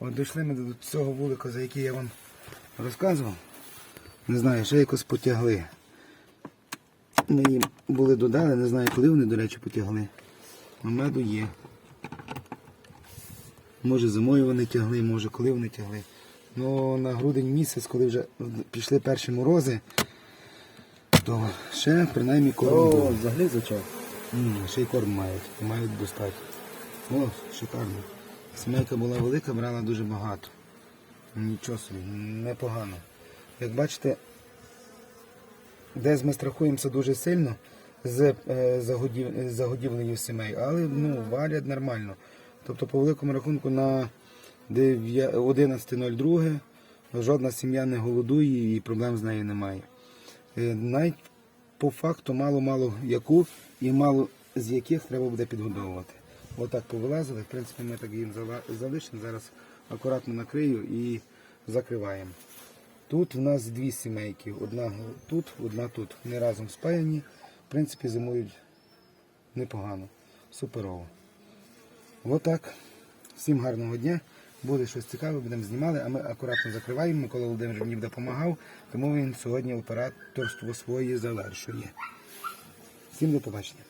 От дійшли ми до цього вулика, за який я вам розказував. Не знаю, ще якось потягли. Ми їм були додали, не знаю, коли вони, до речі, потягли. А меду є. Може зимою вони тягли, може коли вони тягли. Ну на грудень місяць, коли вже пішли перші морози, то ще принаймні корм був. взагалі зачав. Ще й корм мають, мають достати. О, шикарно. Сімейка була велика, брала дуже багато. Нічого собі, непогано. Як бачите, десь ми страхуємося дуже сильно з е, загодів, загодівлею сімей, але ну, валять нормально. Тобто по великому рахунку на 11.02 жодна сім'я не голодує і проблем з нею немає. Е, Навіть по факту мало-мало яку і мало з яких треба буде підгодовувати. Отак повилазили. В принципі, ми так їм залишимо. Зараз акуратно накрию і закриваємо. Тут в нас дві сімейки. Одна тут, одна тут. Вони разом спаяні. В принципі, зимують непогано. Суперово. Отак. Всім гарного дня. Буде щось цікаве, будемо знімали, а ми акуратно закриваємо. Микола Володимирович мені допомагав, тому він сьогодні операторство своє завершує. Всім до побачення.